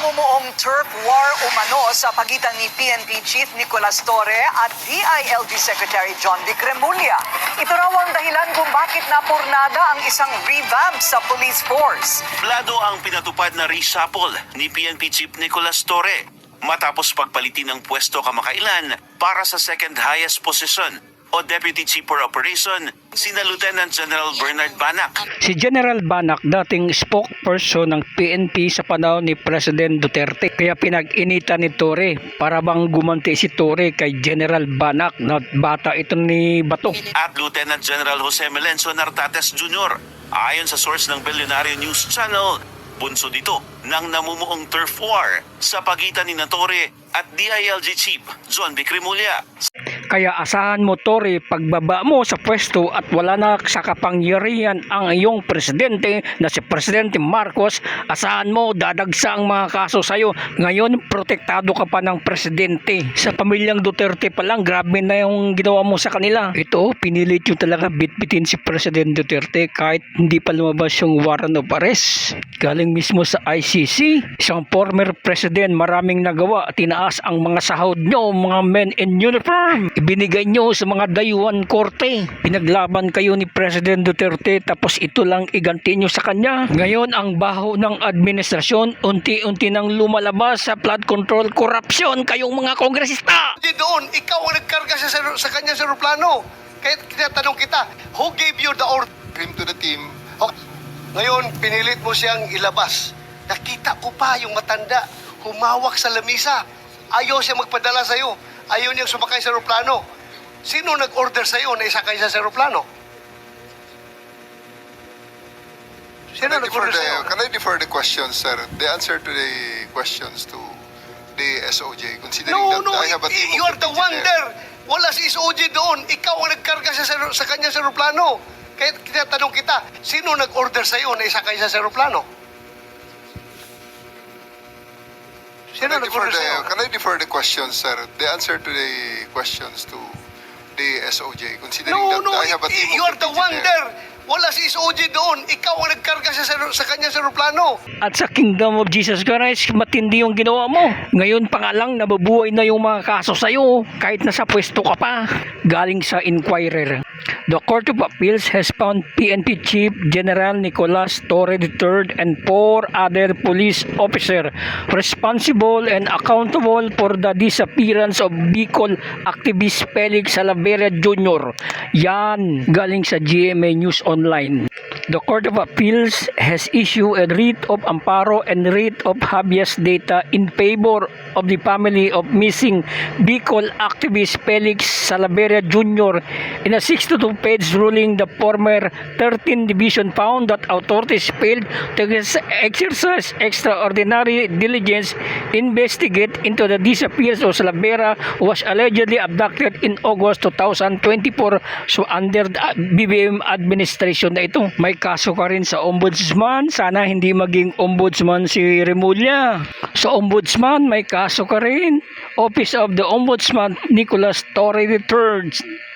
namumuong turf war umano sa pagitan ni PNP Chief Nicolas Torre at DILG Secretary John Vic. Ito raw ang dahilan kung bakit napurnada ang isang revamp sa police force. Plado ang pinatupad na reshuffle ni PNP Chief Nicolas Torre matapos pagpalitin ng pwesto kamakailan para sa second highest position o Deputy Chief for Operation sina Lieutenant General Bernard Banak. Si General Banak, dating spokesperson ng PNP sa panahon ni President Duterte. Kaya pinag-initan ni Torre para bang gumanti si Torre kay General Banak na bata ito ni Bato. at Lieutenant General Jose Melenzo Nartates Jr. Ayon sa source ng Billionaire News Channel, bunso dito ng namumuong turf war sa pagitan ni Torre at DILG Chief John Vic Remulla. Kaya asahan mo Torre pagbaba mo sa pwesto at wala na sa kapangyarihan ang iyong presidente na si Presidente Marcos, asahan mo dadagsa ang mga kaso sa'yo. Ngayon, protektado ka pa ng presidente. Sa pamilyang Duterte pa lang, grabe na yung ginawa mo sa kanila. Ito, pinilit yung talaga bitbitin si President Duterte kahit hindi pa lumabas yung warrant of arrest. Galing mismo sa ICC, isang former president maraming nagawa, tinaas ang mga sahod nyo, mga men in uniform. Ibinigay nyo sa mga dayuhan korte. Pinaglaban kayo ni President Duterte tapos ito lang iganti nyo sa kanya. Ngayon, ang baho ng administrasyon, unti-unti nang lumalabas sa flood control corruption kayong mga kongresista. Di doon, ikaw ang nagkarga sa, sa, kanya sa aeroplano. Kaya tinatanong kita, who gave you the order? him to the team. Ngayon, pinilit mo siyang ilabas. Nakita ko pa yung matanda, humawak sa lamisa. Ayaw siya magpadala sa'yo. Ayaw niyang sumakay sa aeroplano. Sino nag-order sa'yo na isakay siya sa aeroplano? Sino Can I, defer nag-order the, sa'yo? can I defer the questions, sir? The answer to the questions to the SOJ, considering No, that no, I have a i- team you of are the one there. Wala si SOG doon. Ikaw ang nagkarga siya sa, sa kanya sa aeroplano. Kaya tinatanong kita, sino nag-order sa'yo na isakay siya sa aeroplano? Sino Can I, defer the, can I defer the questions, sir? The answer to the questions to the SOJ, considering No, that no, I have a i- team you of are the one there. Wala si SOG doon. Ikaw ang nagkarga siya sa, sa kanya sa aeroplano. At sa Kingdom of Jesus Christ, matindi yung ginawa mo. Ngayon pa nga lang, nabubuhay na yung mga kaso sa'yo, kahit nasa pwesto ka pa. Galing sa Inquirer. The Court of Appeals has found PNP Chief General Nicolas Torre III and four other police officers responsible and accountable for the disappearance of Bicol activist Felix Salavera Jr. Yan, galing sa GMA News Online. The Court of Appeals has issued a writ of amparo and writ of habeas data in favor of the family of missing Bicol activist Felix Salaveria Jr. In a 62-page ruling, the former 13 division found that authorities failed to ex- exercise extraordinary diligence investigate into the disappearance of Salavera who was allegedly abducted in August 2024 so under the BBM administration na ito. May kaso ka rin sa ombudsman. Sana hindi maging ombudsman si Remulla. Sa ombudsman, may kaso ka rin. Office of the Ombudsman Nicholas Torre III.